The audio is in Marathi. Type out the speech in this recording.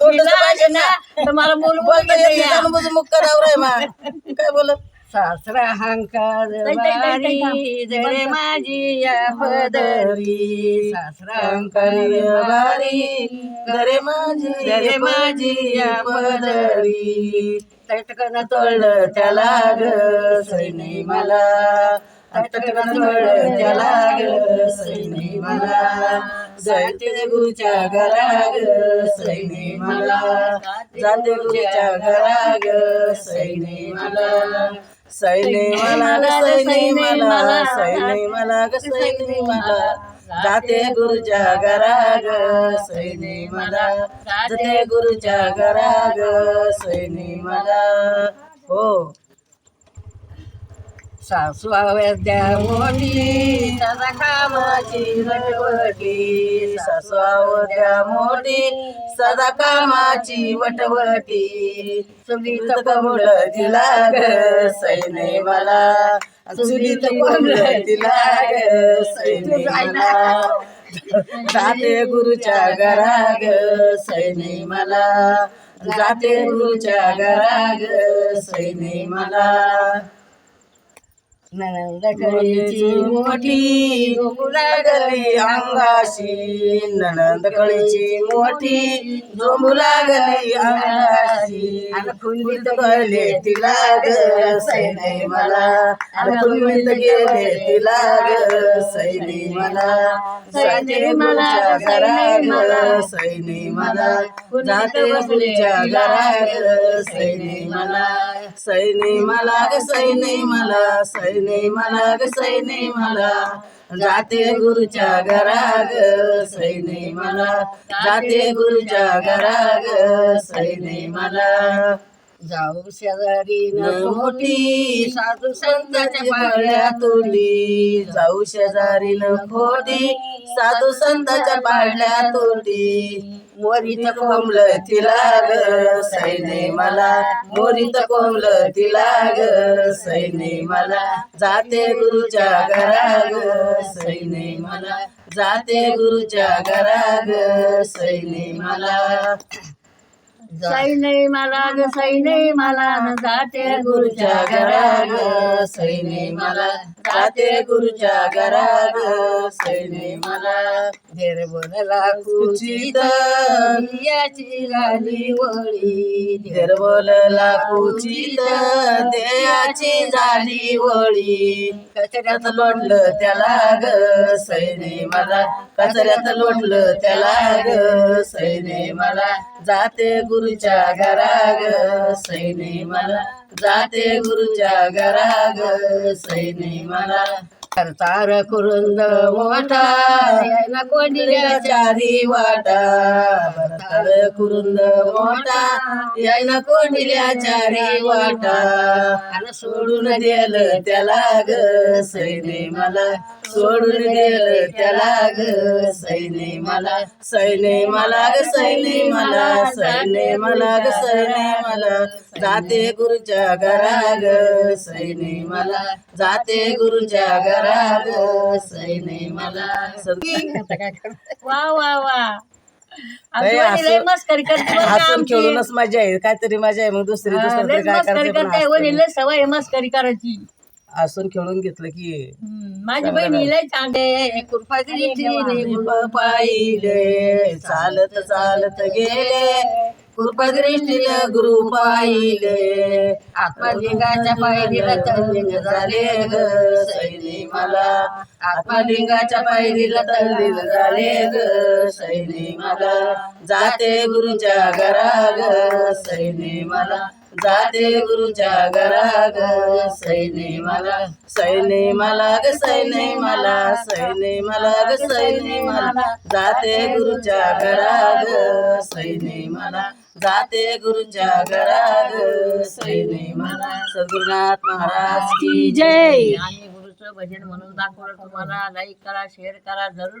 तोंडच पाहिजे ना. तर मला बोलू बोलता येत नाही, जाणून बुजून मुक्का नवरा आहे मा. काय बोलत? सासरा हंकार बारी जरे माझी या पदरी. सासरा अंकारी बारी गरे माझी जरे माझी या पदरी. तटकन तोडलं त्याला ग सैनी मला. तटकन तोडलं त्याला ग सैनी मला. जाते गुरुच्या घरा ग मला. जाते गुरुच्या घरा ग सैनी मला. सैने मला ग सैने मला. सैने मला ग सैने मला. जाते गुरुच्या घरा ग सैने मला. जाते गुरुच्या घरा ग सैने मला. हो. सासू द्या मोठी सदा कामाची वटवटी सासवावत्या मोठी सदा कामाची वटवटी चुलीत कमळ दिला ग सैने मला. चुलीत कमळ दिला ग सैने मला. जाते गुरुच्या घरा ग सैने मला. जाते गुरुच्या घरा ग सैने मला. नंदकळीची मोठी लागली अंगाशी. नंदकळीची मोठी झोंबू लागली अंगाशी कुंडीत गले तिला ग सैने मला. कुंडीत गेले तिला ग सैने मला. सैने मला घरा ग सैने मला. जाते फुलीच्या घरा ग सैने मला. सैने मला सैने मला सैने मला ग सैने मला. जाते गुरुच्या घरा ग सैने मला. जाते गुरुच्या घरा ग सैने मला. जाऊ शेजारी मोठी साधू संताच्या पाळ्या तोडी जाऊ शेजारी न खोटी साधू संताच्या पाळ्या तोडी मोरीत कोंबलं तिला ग सैने मला. मोरीत कोंबलं तिला ग सैने मला. जाते गुरुच्या घरा ग सैने मला. जाते गुरुच्या घरा ग सैने मला. सैने मला ग सैने मला न जाते गुरुच्या घरा ग सैने मला जाते गुरुच्या घरा ग सैने मला धीर बोलला कुचित याची झाली वळी. धीर बोलला कुचित देयाची झाली वळी. कचऱ्यात लोटलं त्याला ग सैने मला कचऱ्यात लोटलं त्याला ग सैने मला जाते गुरुच्या घराग ग सैने मला. जाते गुरुच्या घरा ग सैने मला. करतार कुरुंद मोठा यायला कोणील्या चारी वाटा. करतार कुरुंद मोठा यायला कोंडिल्या चारी वाटा सोडून दिलं त्याला ग सैने मला. सोडून दिलं त्याला ग सैने मला सैने मला ग सैने मला सैने मला ग सैने मला जाते गुरुच्या घरा ग सैने मला जाते गुरुच्या घरा ग सैने मला वा वा वा. हसून- मस्करी करते बरं का हसून आमची. खेळूनच मजा आहे काहीतरी मजा आहे. मग दुसरी हा, दुसरं मस्करी करते. लय सवय आहे मस्करी करायची हसून खेळून घेतलं की माझी बहिणी लय चांगले. कृपा दिली पाहिले. चालत चालत गेले. कृपदृष्टीला गुरु पाहिले. आत्मलिंगाच्या पायरीला तल्लीन झाले ग सैनी मला. आत्मलिंगाच्या पायरीला तल्लीन झाले ग सैनी मला. जाते गुरुच्या घरा ग सैनी मला. जाते गुरुच्या घरा ग सैने मला सैने मला ग सैने मला सैने मला ग सैने मला. जाते गुरुच्या घरा ग सैने मला जाते गुरुच्या घरा ग सैने मला. सद्गुरुनाथ महाराज की जय. आणि गुरुचं भजन म्हणून दाखवलं तुम्हाला. लाईक करा शेअर करा जरूर